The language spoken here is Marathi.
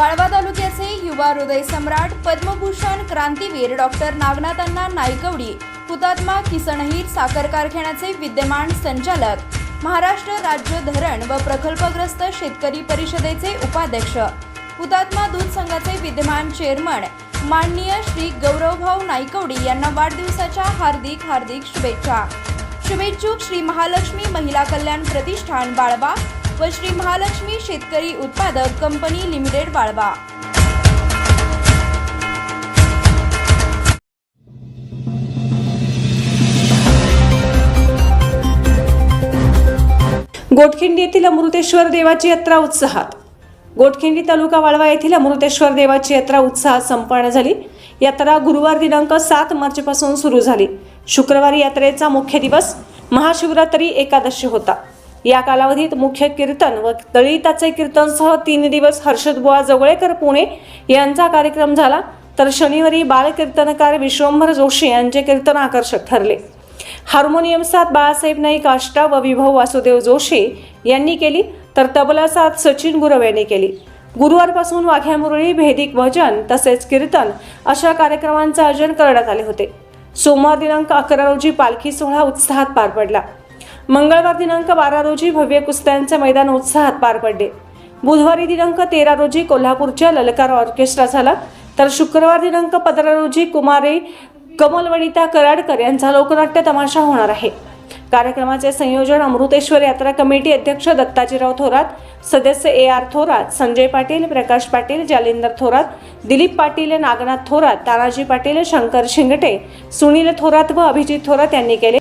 हृदय सम्राट पद्मभूषण क्रांतीवीर डॉक्टर नागनाथांना नायकवडी हुतात्मा किसनहीर साखर कारखान्याचे विद्यमान संचालक महाराष्ट्र राज्य धरण व प्रकल्पग्रस्त शेतकरी परिषदेचे उपाध्यक्ष हुतात्मा दूध संघाचे विद्यमान चेअरमन माननीय श्री गौरवभाऊ नायकवडी यांना वाढदिवसाच्या हार्दिक हार्दिक शुभेच्छा. शुभेच्छुक श्री महालक्ष्मी महिला कल्याण प्रतिष्ठान बाळबा व श्री महालक्ष्मी शेतकरी उत्पादक कंपनी लिमिटेड वाळवा. गोटखिंडी येथील अमृतेश्वर देवाची यात्रा उत्साहात. गोटखिंडी तालुका वाळवा येथील अमृतेश्वर देवाची यात्रा उत्साहात संपन्न झाली. यात्रा गुरुवार दिनांक सात मार्चपासून सुरू झाली. शुक्रवारी यात्रेचा मुख्य दिवस. महाशिवरात्री एकादशी होता. या कालावधीत मुख्य कीर्तन व दळिताचे कीर्तनसह तीन दिवस हर्षदबुवा जवळेकर पुणे यांचा कार्यक्रम झाला. तर शनिवारी बालकीर्तनकार विश्वंभर जोशी यांचे कीर्तन आकर्षक ठरले. हार्मोनियम साथ बाळासाहेब नाईक आष्टा व विभव वासुदेव जोशी यांनी केली. तर तबला साथ सचिन गुरव यांनी केली. गुरुवारपासून वाघ्या मुरळी भेदिक भजन तसेच कीर्तन अशा कार्यक्रमांचे आयोजन करण्यात आले होते. सोमवार दिनांक अकरा रोजी पालखी सोहळा उत्साहात पार पडला. मंगळवार दिनांक बारा रोजी भव्य कुस्त्यांचे मैदान उत्साहात पार पडले. बुधवारी दिनांक तेरा रोजी कोल्हापूरच्या ललकार ऑर्केस्ट्रा झाला. तर शुक्रवार दिनांक पंधरा रोजी कुमारी कमलवनिता कराडकर यांचा लोकनाट्य तमाशा होणार आहे. कार्यक्रमाचे संयोजन अमृतेश्वर यात्रा कमिटी अध्यक्ष दत्ताजीराव थोरात सदस्य ए आर थोरात संजय पाटील प्रकाश पाटील जालिंदर थोरात दिलीप पाटील नागनाथ थोरात तानाजी पाटील शंकर शिंगटे सुनील थोरात व अभिजित थोरात यांनी केले